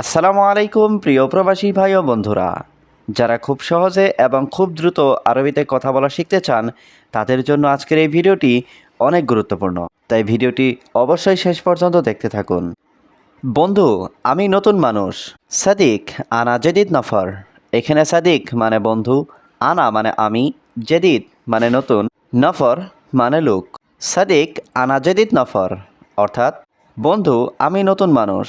আসসালামু আলাইকুম, প্রিয় প্রবাসী ভাই ও বন্ধুরা। যারা খুব সহজে এবং খুব দ্রুত আরবিতে কথা বলা শিখতে চান, তাদের জন্য আজকের এই ভিডিওটি অনেক গুরুত্বপূর্ণ। তাই ভিডিওটি অবশ্যই শেষ পর্যন্ত দেখতে থাকুন। বন্ধু, আমি নতুন মানুষ। সাদিক আনা জেদিদ নফর। এখানে সাদিক মানে বন্ধু, আনা মানে আমি, জেদিদ মানে নতুন, নফর মানে লোক। সাদিক আনা জেদিদ নফর, অর্থাৎ, বন্ধু, আমি নতুন মানুষ।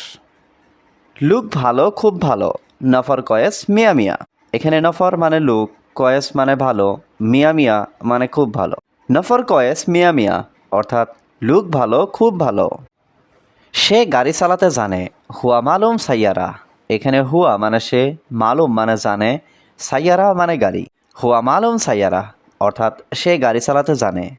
লুক ভালো, খুব ভালো। নফর কয়েস, মিয়া মিয়া। এখানে নফর মানে লুক, কয়েস মানে ভালো, মিয়া মিয়া মানে খুব ভালো। নফর কয়েস, মিয়া মিয়া, অর্থাৎ লুক ভালো, খুব ভালো। সে গাড়ি চালাতে জানে, হুয়া মালুম সাইয়ারা। এখানে হুয়া মানে সে, মালুম মানে জানে, সাইয়ারা মানে গাড়ি। হুয়া মালুম সাইয়ারা, অর্থাৎ সে গাড়ি চালাতে জানে।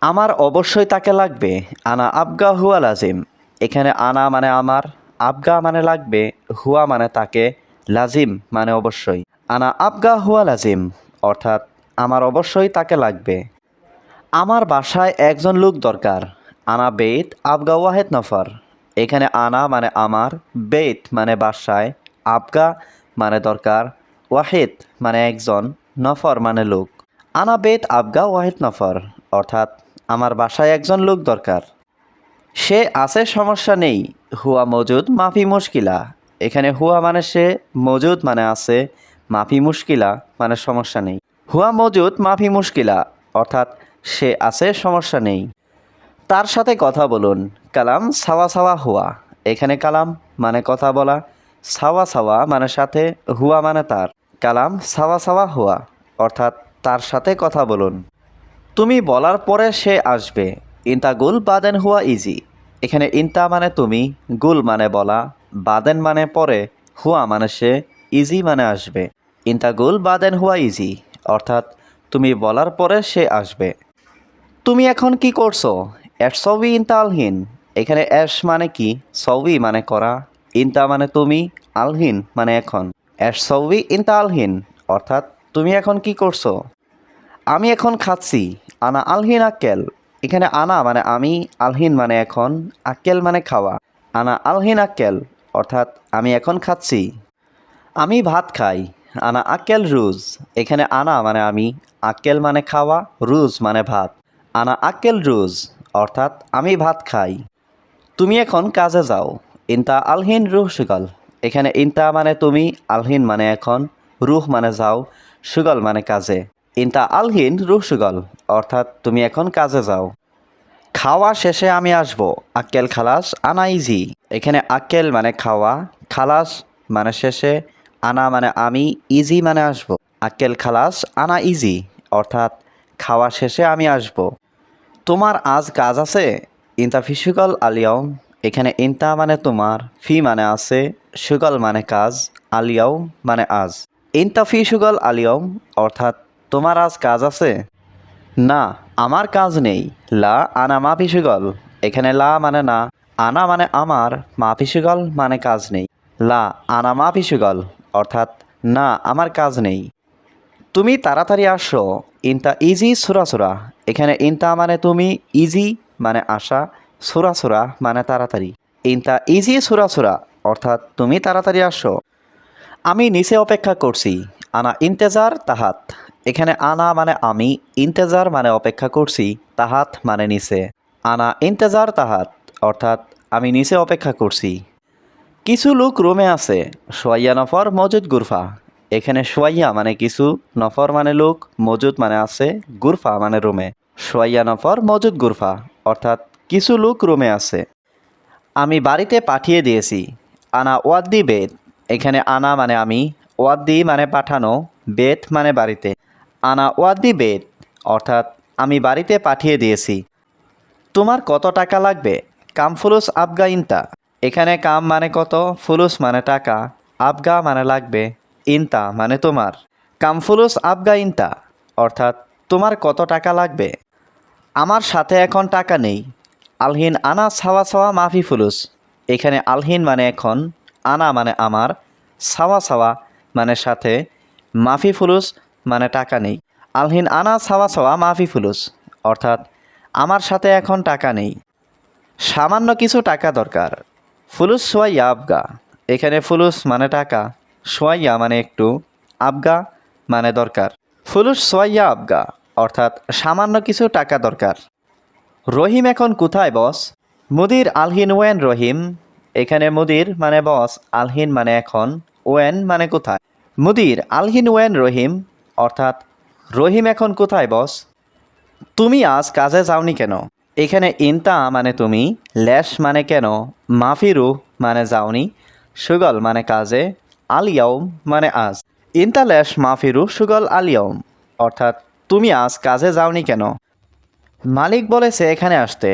আমার অবশ্যই তাকে লাগবে, আনা আবগা হুয়া লাজিম। এখানে আনা মানে আমার আবগা মানে লাগবে, হুয়া মানে তাকে লাজিম মানে অবশ্যই। আনা আবগা হুয়া লাজিম, অর্থাৎ আমার অবশ্যই তাকে লাগবে। আমার বাসায় একজন লোক দরকার, আনা বেত আবগা ওয়াহেদ নফর। এখানে আনা মানে আমার বেত মানে বাসায়, আবগা মানে দরকার, ওয়াহেদ মানে একজন, নফর মানে লোক। আনা বেত আবগা ওয়াহেদ নফর, অর্থাৎ আমার বাসায় একজন লোক দরকার। সে আছে সমস্যা নেই হুয়া মজুদ মাফি মুশকিলা। এখানে হুয়া মানে সে, মজুদ মানে আছে, মাফি মুশকিলা মানে সমস্যা নেই। হুয়া মজুদ মাফি মুশকিলা, অর্থাৎ সে আছে, সমস্যা নেই। তার সাথে কথা বলুন। কালাম সাওয়া সাওয়া হুয়া। এখানে কালাম মানে কথা বলা, সাওয়া সাওয়া মানে সাথে, হুয়া মানে তার। কালাম সাওয়া সাওয়া হুয়া, অর্থাৎ তার সাথে কথা বলুন। তুমি বলার পরে সে আসবে। ইন্তা গুল বাদেন হুয়া ইজি। এখানে ইন্তা মানে তুমি, গুল মানে বলা, বাদেন মানে পরে, হুয়া মানে সে, ইজি মানে আসবে। ইন্তা গুল, বাদেন, হুয়া ইজি, অর্থাৎ তুমি বলার পরে সে আসবে। তুমি এখন কি করছ? সবই ইন্তা আলহীন। এখানে এস মানে কি? সবই মানে করা। ইন্তা মানে তুমি, আলহীন মানে এখন। সবই ইন্তা আলহীন, অর্থাৎ তুমি এখন কি করছ? আমি এখন খাচ্ছি। আনা আলহিন আক্কেল। এখানে আনা মানে আমি, আলহিন মানে এখন, আক্কেল মানে খাওয়া। আনা আলহিন আক্কেল, অর্থাৎ আমি এখন খাচ্ছি। আমি ভাত খাই, আনা আক্কেল রুজ। এখানে আনা মানে আমি, আক্কেল মানে খাওয়া, রুজ মানে ভাত। আনা আক্কেল রুজ, অর্থাৎ আমি ভাত খাই। তুমি এখন কাজে যাও। ইন্তা আলহিন রুহ সুগল। এখানে ইন্তা মানে তুমি, আলহিন মানে এখন, রুহ মানে যাও, সুগল মানে কাজে। ইন্তা আলহিন রুহ সুগল অর্থাৎ তুমি এখন কাজে যাও। খাওয়া শেষে আমি আসব। আক্কেল খালাস আনা ইজি। এখানে আক্কেল মানে খাওয়া, খালাস মানে শেষে, আনা মানে আমি, ইজি মানে আসব। আক্কেল খালাস আনা ইজি, অর্থাৎ খাওয়া শেষে আমি আসব। তোমার আজ কাজ আছে? ইন্তা ফি সুগল আলিয়াও এখানে ইন্তা মানে তোমার, ফি মানে আছে, সুগল মানে কাজ আলিয়াও মানে আজ। ইন্তা ফি সুগল আলিয়াও অর্থাৎ তোমার আজ কাজ আছে? না, আমার কাজ নেই। লা আনা মা পিসুগল। এখানে লা মানে না, আনা মানে আমার, মা পিসুগল মানে কাজ নেই। লা আনা মা পিসুগল, অর্থাৎ না, আমার কাজ নেই। তুমি তাড়াতাড়ি আসো। ইনতা ইজি সুরা সুরা। এখানে ইনতা মানে তুমি, ইজি মানে আসা। সুরা সুরা মানে তাড়াতাড়ি। ইনতা ইজি সুরা সুরা, অর্থাৎ তুমি তাড়াতাড়ি আসো। আমি নিচে অপেক্ষা করছি। আনা ইন্তেজার তাহাত। এখানে আনা মানে আমি, ইন্তেজার মানে অপেক্ষা করছি, তাহাত মানে নিচে। আনা ইন্তেজার তাহাত, অর্থাৎ আমি নিচে অপেক্ষা করছি। কিছু লোক রুমে আছে, সোয়াইয়া নফর, মজুদ গুরফা। এখানে সোয়াইয়া মানে কিছু, নফর মানে লোক, মজুদ মানে আছে, গুরফা মানে রুমে। সোয়াইয়া নফর, মজুদ গুরফা, অর্থাৎ কিছু লোক রুমে আছে। আমি বাড়িতে পাঠিয়ে দিয়েছি। আনা ওয়াদ্দি বেদ। এখানে আনা মানে আমি, ওয়াদ্দি মানে পাঠানো, বেদ মানে বাড়িতে। আনা ওয়াদ্দি বেদ, অর্থাৎ আমি বাড়িতে পাঠিয়ে দিয়েছি। তোমার কত টাকা লাগবে? কাম ফুলুস আবগা ইনতা। এখানে কাম মানে কত? ফুলুস মানে টাকা, আবগা মানে লাগবে, ইনতা মানে তোমার। কাম ফুলুস আবগা ইনতা, অর্থাৎ তোমার কত টাকা লাগবে? আমার সাথে এখন টাকা নেই। আলহিন আনা ছাওয়া ছাওয়া মাফি ফুলুস। এখানে আলহিন মানে এখন, আনা মানে আমার, সাওয়া সাওয়া মানে সাথে মাফি ফুলুস মানে টাকা নেই। আলহিন আনা ছাওয়া ছাওয়া মাফি ফুলুস অর্থাৎ আমার সাথে এখন টাকা নেই। সামান্য কিছু টাকা দরকার। ফুলুস সোয়া আবগা। এখানে ফুলুস মানে টাকা, সোয়াইয়া মানে একটু, আবগা মানে দরকার। ফুলুস সোয়াইয়া আবগা, অর্থাৎ সামান্য কিছু টাকা দরকার। রহিম এখন কোথায়, বস? মুদির আলহিন ওয়েন রহিম। এখানে মুদির মানে বস, আলহিন মানে এখন, ওয়েন মানে কোথায়? মুদির আলহিন ওয়েন রহিম। অর্থাৎ, রহিম এখন কোথায়, বস? তুমি আজ কাজে যাওনি কেন? এখানে ইনতা মানে তুমি ল্যাশ মানে কেন, মাফিরু মানে যাওনি, সুগল মানে কাজে আলিয়াউম মানে আজ। ইনতা ল্যাশ মাফিরু, সুগল আলিয়াউম অর্থাৎ, তুমি আজ কাজে যাওনি কেন? মালিক বলেছে এখানে আসতে।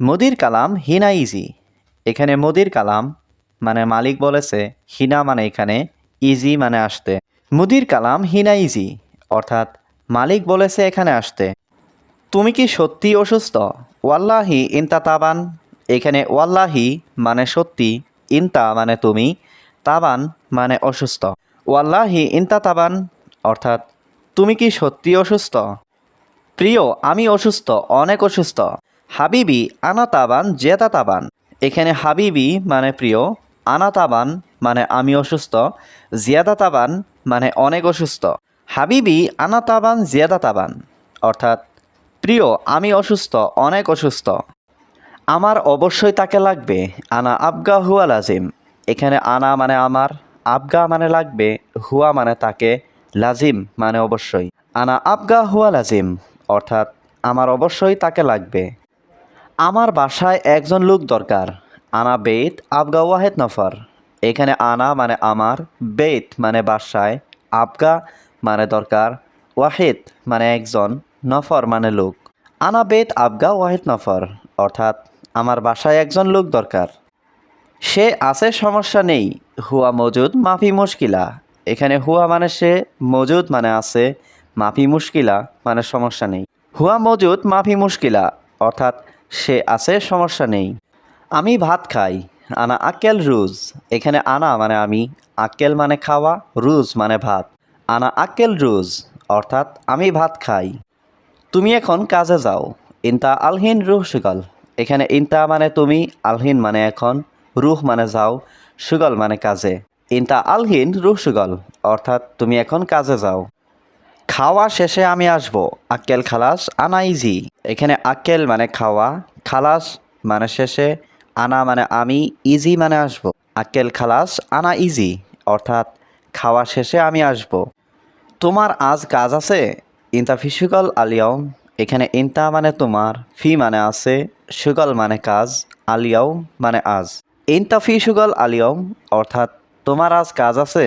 মুদির কালাম হিনা ইজি। এখানে মুদির কালাম মানে মালিক বলেছে, হিনা মানে এখানে, ইজি মানে আসতে। মুদির কালাম হিনাইজি, অর্থাৎ মালিক বলেছে এখানে আসতে। তুমি কি সত্যি অসুস্থ? ওয়াল্লাহি ইনতা তাবান এখানে ওয়াল্লাহি মানে সত্যি, ইনতা মানে তুমি, তাবান মানে অসুস্থ। ওয়াল্লাহি ইনতা তাবান অর্থাৎ তুমি কি সত্যি অসুস্থ? প্রিয়, আমি অসুস্থ, অনেক অসুস্থ। হাবিবি আনা তাবান জেতা তাবান এখানে হাবিবি মানে প্রিয় আনা তাবান মানে আমি অসুস্থ, জিয়াদা তাবান মানে অনেক অসুস্থ। হাবিবি আনা তাবান, জিয়াদা তাবান। অর্থাৎ, প্রিয়, আমি অসুস্থ, অনেক অসুস্থ। আমার অবশ্যই তাকে লাগবে, আনা আবগা হুয়া লাজিম। এখানে আনা মানে আমার, আবগা মানে লাগবে, হুয়া মানে তাকে লাজিম মানে অবশ্যই। আনা আবগা হুয়া লাজিম, অর্থাৎ, আমার অবশ্যই তাকে লাগবে। আমার বাসায় একজন লোক দরকার, আনা বেত আবগা ওয়াহেদ নফর। এখানে আনা মানে আমার, বেত মানে বাসায়, আবগা মানে দরকার, ওয়াহেদ মানে একজন, নফর মানে লোক। আনা, বেত, আবগা, ওয়াহেদ, নফর, অর্থাৎ আমার বাসায় একজন লোক দরকার। সে আছে, সমস্যা নেই, হুয়া মজুদ, মাফি মুশকিলা। এখানে হুয়া মানে সে, মজুদ মানে আছে, মাফি মুশকিলা মানে সমস্যা নেই। হুয়া মজুদ, মাফি মুশকিলা, অর্থাৎ সে আছে, সমস্যা নেই। আমি ভাত খাই আনা আক্কেল রুজ। এখানে আনা মানে আমি আক্কেল মানে খাওয়া, রুজ মানে ভাত। আনা আক্কেল রুজ, অর্থাৎ আমি ভাত খাই। তুমি এখন কাজে যাও। ইনতা আলহিন রুহ সুগল। এখানে ইনতা মানে তুমি, আলহিন মানে এখন, রুহ মানে যাও, সুগল মানে কাজে। ইনতা আলহিন রুহ সুগল, অর্থাৎ তুমি এখন কাজে যাও। খাওয়া শেষে আমি আসব। আক্কেল খালাস, আনা ইজি। এখানে আক্কেল মানে খাওয়া, খালাস মানে শেষে আনা মানে আমি ইজি মানে আসব। আকেল খালাস, আনা ইজি অর্থাৎ খাওয়া শেষে আমি আসব। তোমার আজ কাজ আছে? ইনতা ফি সুগল আলিয়ম এখানে ইনতা মানে তোমার, ফি মানে আছে, সুগল মানে কাজ আলিয়ম মানে আজ। ইনতা ফি সুগল আলিয়ম অর্থাৎ তোমার আজ কাজ আছে?